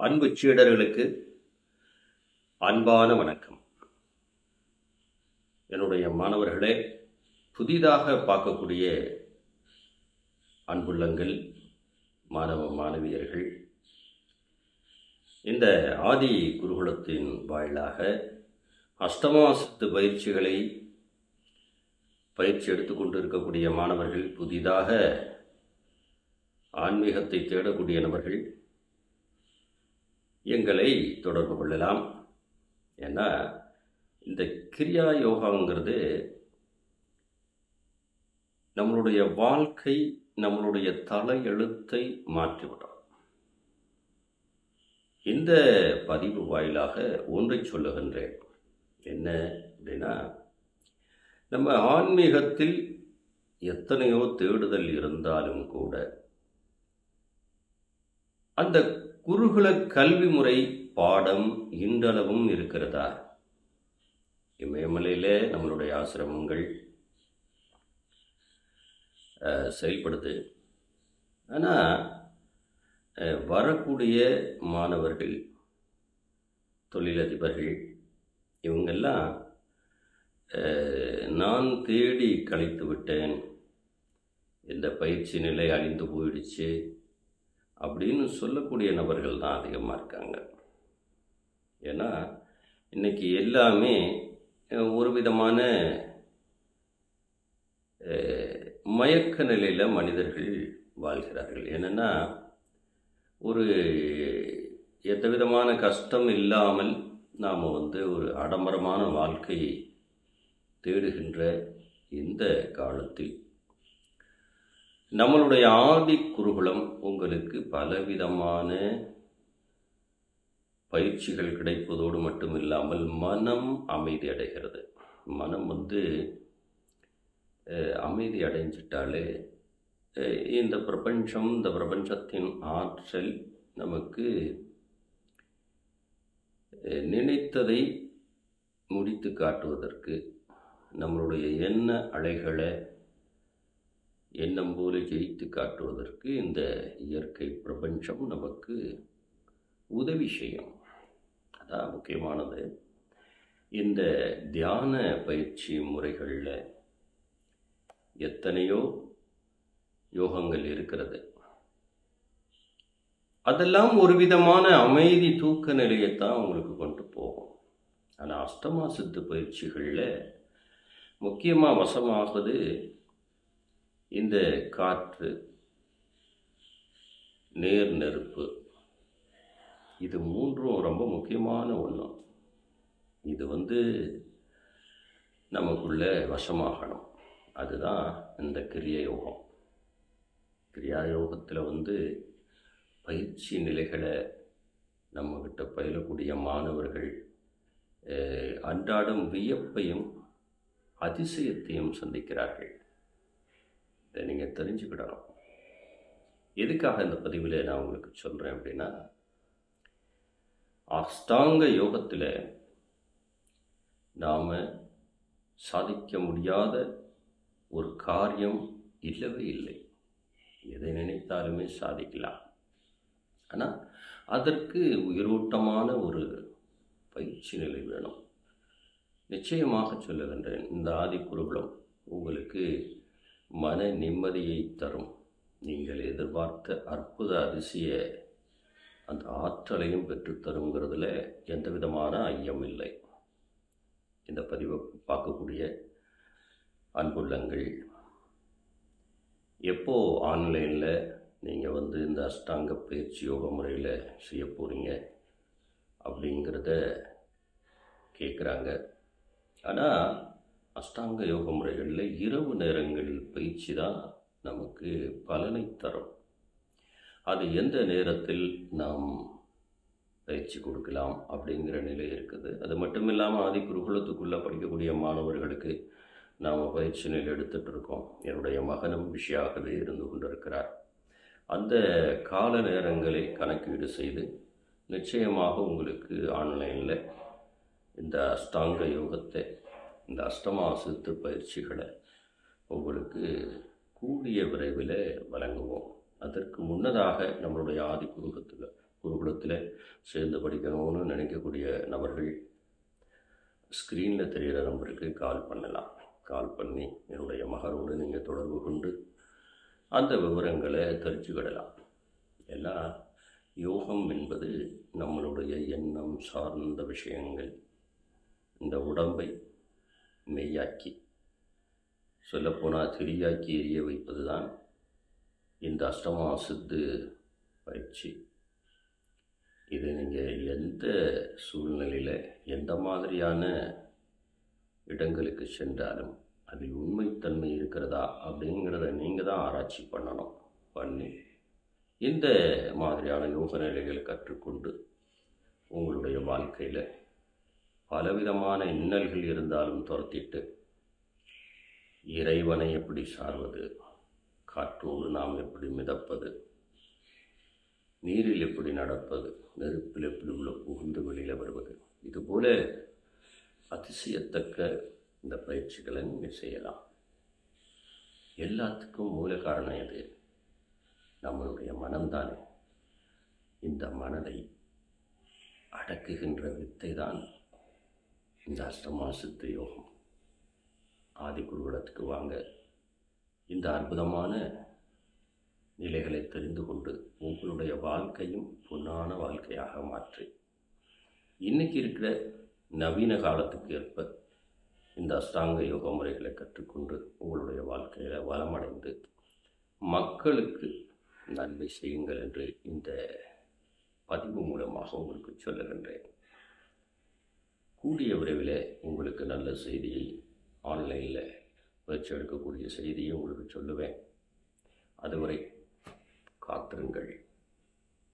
அன்பு சீடர்களுக்கு அன்பான வணக்கம். என்னுடைய மாணவர்களே புதிதாக பார்க்கக்கூடிய அன்புள்ளங்கள் மாணவ மாணவியர்கள் இந்த ஆதி குருகுலத்தின் வாயிலாக அஷ்டமாசத்து பயிற்சிகளை பயிற்சி எடுத்துக்கொண்டு இருக்கக்கூடிய மாணவர்கள் புதிதாக ஆன்மீகத்தை தேடக்கூடிய நபர்கள் எங்களை தொடர்பு கொள்ளலாம். ஏன்னா இந்த கிரியா யோகாங்கிறது நம்மளுடைய வாழ்க்கை நம்மளுடைய தலையெழுத்தை மாற்றிவிடும் இந்த பதிவு வாயிலாக ஒன்றை சொல்லுகின்றேன். என்ன அப்படின்னா நம்ம ஆன்மீகத்தில் எத்தனையோ தேடுதல் இருந்தாலும் கூட அந்த குருகுல கல்வி முறை பாடம் இன்றளவும் இருக்கிறதா? இமயமலையில் நம்மளுடைய ஆசிரமங்கள் செயல்படுது. ஆனால் வரக்கூடிய மாணவர்கள் தொழிலதிபர்கள் இவங்கெல்லாம் நான் தேடி கழித்து விட்டேன். இந்த பயிற்சி நிலை அழிந்து போயிடுச்சு. அப்படின்னு சொல்லக்கூடிய நபர்கள் தான் அதிகமாக இருக்காங்க. ஏன்னா இன்றைக்கி எல்லாமே ஒரு விதமான மயக்க நிலையில் மனிதர்கள் வாழ்கிறார்கள். என்னென்னா ஒரு எந்த விதமான கஷ்டம் இல்லாமல் நாம் வந்து ஒரு ஆடம்பரமான வாழ்க்கையை தேடுகின்ற இந்த காலத்தில் நம்மளுடைய ஆதி குருகுலம் உங்களுக்கு பலவிதமான பயிற்சிகள் கிடைப்பதோடு மட்டும் இல்லாமல் மனம் அமைதி அடைகிறது. மனம் வந்து அமைதி அடைஞ்சிட்டாலே இந்த பிரபஞ்சம் இந்த பிரபஞ்சத்தின் ஆற்றல் நமக்கு நினைத்ததை முடித்து காட்டுவதற்கு நம்மளுடைய எண்ண அலைகளை எண்ணம் போல ஜெயித்து காட்டுவதற்கு இந்த இயற்கை பிரபஞ்சம் நமக்கு உதவி செய்யும். அதான் முக்கியமானது. இந்த தியான பயிற்சி முறைகளில் எத்தனையோ யோகங்கள் இருக்கிறது. அதெல்லாம் ஒரு விதமான அமைதி தூக்க நிலையைத்தான் உங்களுக்கு கொண்டு போகும். ஆனால் அஷ்டமா சித்து பயிற்சிகளில் முக்கியமாக வசமாகுது இந்த காற்று நேர் நெருப்பு இது மூன்றும் ரொம்ப முக்கியமான ஒன்று இது வந்து நமக்குள்ளே வசமாகணும். அதுதான் இந்த கிரியா யோகம் கிரியா யோகத்தில் வந்து பயிற்சி நிலைகளை நம்மக்கிட்ட பயிலக்கூடிய மாணவர்கள் அன்றாடம் வியப்பையும் அதிசயத்தையும் சந்திக்கிறார்கள். இதை நீங்கள் தெரிஞ்சுக்கிடணும். எதுக்காக இந்த பதிவில் நான் உங்களுக்கு சொல்கிறேன் அப்படின்னா அஷ்டாங்க யோகத்தில் நாம் சாதிக்க முடியாத ஒரு காரியம் இல்லவே இல்லை. எதை நினைத்தாலுமே சாதிக்கலாம். ஆனால் அதற்கு உயிரோட்டமான ஒரு பயிற்சி நிலை வேணும். நிச்சயமாக சொல்லுகின்றேன் இந்த ஆதிக்குருகுலம் உங்களுக்கு மன நிம்மதியை தரும். நீங்கள் எதிர்பார்த்த அற்புத அதிசய அந்த ஆற்றலையும் பெற்றுத்தருங்கிறதுல எந்த விதமான ஐயம் இல்லை. இந்த பதிவை பார்க்கக்கூடிய அன்புள்ளங்கள் எப்போ ஆன்லைனில் நீங்கள் வந்து இந்த அஷ்டாங்க பயிற்சி யோக முறையில் செய்ய போகிறீங்க அப்படிங்கிறத கேட்குறாங்க ஆனால் அஷ்டாங்க யோக முறைகளில் இரவு நேரங்களில் பயிற்சி தான் நமக்கு பலனை தரும். அது எந்த நேரத்தில் நாம் பயிற்சி கொடுக்கலாம் அப்படிங்கிற நிலை இருக்குது. அது மட்டும் இல்லாமல் ஆதி குருகுலத்துக்குள்ளே படிக்கக்கூடிய மாணவர்களுக்கு நாம் பயிற்சி நிலை எடுத்துகிட்டு இருக்கோம். என்னுடைய மகனும் விஷயாகவே இருந்து கொண்டிருக்கிறார். அந்த கால நேரங்களை கணக்கீடு செய்து நிச்சயமாக உங்களுக்கு ஆன்லைனில் இந்த அஷ்டாங்க யோகத்தை இந்த அஷ்டமா சித்து பயிற்சிகளை உங்களுக்கு கூடிய விரைவில் வழங்குவோம். அதற்கு முன்னதாக நம்மளுடைய ஆதி குருகத்தில் குருகுலத்தில் சேர்ந்து படிக்கணும்னு நினைக்கக்கூடிய நபர்கள் ஸ்க்ரீனில் தெரிகிற நம்பருக்கு கால் பண்ணலாம். கால் பண்ணி என்னுடைய மகனோடு நீங்கள் தொடர்பு கொண்டு அந்த விவரங்களை தெரிஞ்சுக்கிடலாம். எல்லாம் யோகம் என்பது நம்மளுடைய எண்ணம் சார்ந்த விஷயங்கள். இந்த உடம்பை மெய்யாக்கி. சொல்லப்போனால் திரியாக்கி எரிய வைப்பது தான் இந்த அஷ்டமா சித்து பயிற்சி. இது நீங்கள் எந்த சூழ்நிலையில் எந்த மாதிரியான இடங்களுக்கு சென்றாலும் அதில் உண்மைத்தன்மை இருக்கிறதா அப்படிங்கிறத நீங்கள் தான் ஆராய்ச்சி பண்ணணும் பண்ணி இந்த மாதிரியான யோக நிலைகளை கற்றுக்கொண்டு உங்களுடைய வாழ்க்கையில் பலவிதமான இன்னல்கள் இருந்தாலும் துரத்திட்டு இறைவனை எப்படி சார்வது காற்றோடு நாம் எப்படி மிதப்பது நீரில் எப்படி நடப்பது நெருப்பில் எப்படி உள்ள புகுந்து வெளியில் வருவது இதுபோல அதிசயத்தக்க இந்த பயிற்சிகளை நீங்கள் செய்யலாம். எல்லாத்துக்கும் மூல காரணம் எது? நம்மளுடைய மனம்தானே. இந்த மனதை அடக்குகின்ற வித்தை தான் இந்த அஷ்டமா சித்த யோகம். ஆதி வாங்க. இந்த அற்புதமான நிலைகளை தெரிந்து கொண்டு உங்களுடைய வாழ்க்கையும் பொன்னான வாழ்க்கையாக மாற்றி. இன்றைக்கி இருக்கிற நவீன காலத்துக்கு ஏற்ப இந்த அஷ்டாங்க யோக முறைகளை கற்றுக்கொண்டு உங்களுடைய வாழ்க்கையில் வளமடைந்து மக்களுக்கு நன்மை செய்யுங்கள் என்று இந்த பதிவு மூலமாக உங்களுக்கு சொல்லுகின்றேன். கூடிய விரைவில் உங்களுக்கு நல்ல செய்தியை ஆன்லைனில் பயிற்சி எடுக்கக்கூடிய செய்தியை உங்களுக்கு சொல்லுவேன். அதுவரை காத்திருங்கள்.